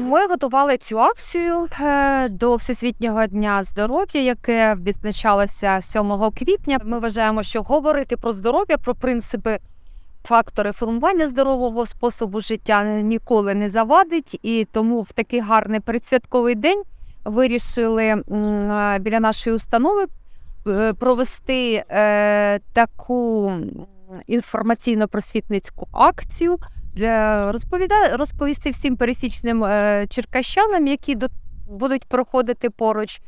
Ми готували цю акцію е, до Всесвітнього дня здоров'я, яке відзначалося 7 квітня. Ми вважаємо, що говорити про здоров'я, про принципи, фактори формування здорового способу життя ніколи не завадить. І тому в такий гарний передсвятковий день вирішили е, біля нашої установи е, провести е, таку інформаційно-просвітницьку акцію для розповіда... розповісти всім пересічним е, черкащанам, які до... будуть проходити поруч,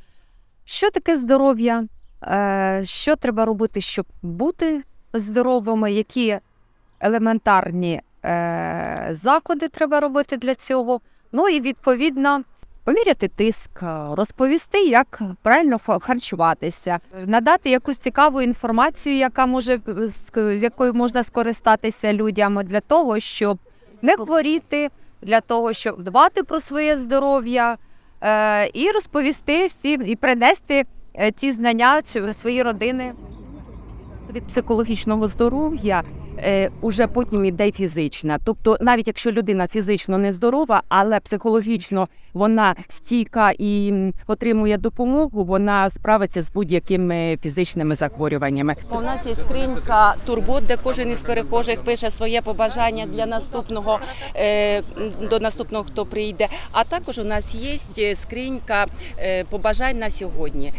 що таке здоров'я, е, що треба робити, щоб бути здоровими, які елементарні е, заходи треба робити для цього. Ну і відповідно. Поміряти тиск, е, розповісти, як правильно харчуватися, надати якусь цікаву інформацію, яка може е, з якою можна скористатися людям для того, щоб не хворіти, для того, щоб дбати про своє здоров'я е, і розповісти всім і принести ті знання чи в свої родини. від психологічного здоров'я уже потім іде фізична. Тобто, навіть якщо людина фізично не здорова, але психологічно вона стійка і отримує допомогу, вона справиться з будь-якими фізичними захворюваннями. У нас є скринька турбот, де кожен із перехожих пише своє побажання для наступного е, до наступного, хто прийде. А також у нас є скринька е, побажань на сьогодні.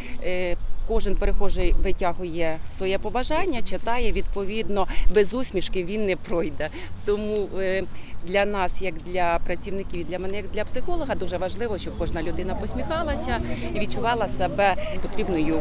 Кожен перехожий витягує своє побажання, читає відповідно без усмішки він не пройде. Тому е, для нас, як для працівників, для мене, як для психолога, дуже важливо, щоб кожна людина посміхалася і відчувала себе потрібною